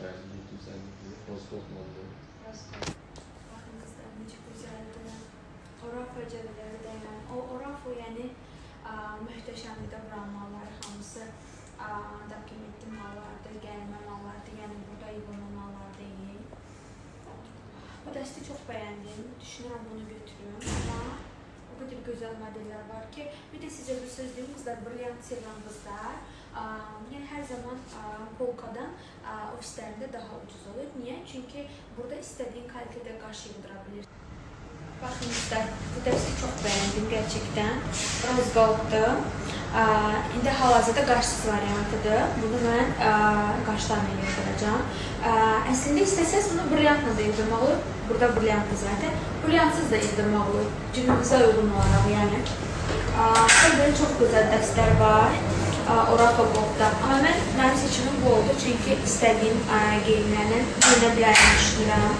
Bəli, güzəllikdir. Roskosmondur. Baxın qızlar necə gözəldir. Orafa cəbələri də yəni o orafa yəni ə, möhtəşəmdir buranın malları hamısı ə, dokumentli mallardır, gəlmə mallardır. Yəni burada yığılma mallar deyil. Bu dəsti çox bəyəndim. Düşünürəm bunu götürüm. Amma o qədər gözəl modellər var ki, bir də sizə bir söz deyim qızlar, brilyant sevirəm qızlar. Ə, polkadan ə, ofislərində daha ucuz olur. Niyə? Çünki burada istədiyin kalitədə qaş yığdıra bilirsən. Baxın qızlar, bu dəsti çox bəyəndim gerçəkdən. Rose golddur. Ə, İndi hal-hazırda qaşsız variantıdır. Bunu mən ə, qaşlarla yığdıracağam. Ə, Əslində istəsəz bunu brilyantla da yığdırmaq olur. Burada brilyantlı zaten. Brilyantsız da yığdırmaq olur. Günümüzə uyğun olaraq yəni. Burada çox gözəl dəstlər var. Orafa Goldda. Amma mən mənim seçimim bu oldu çünki istədiyim geyimlərlə geyinə bilərəm düşünürəm.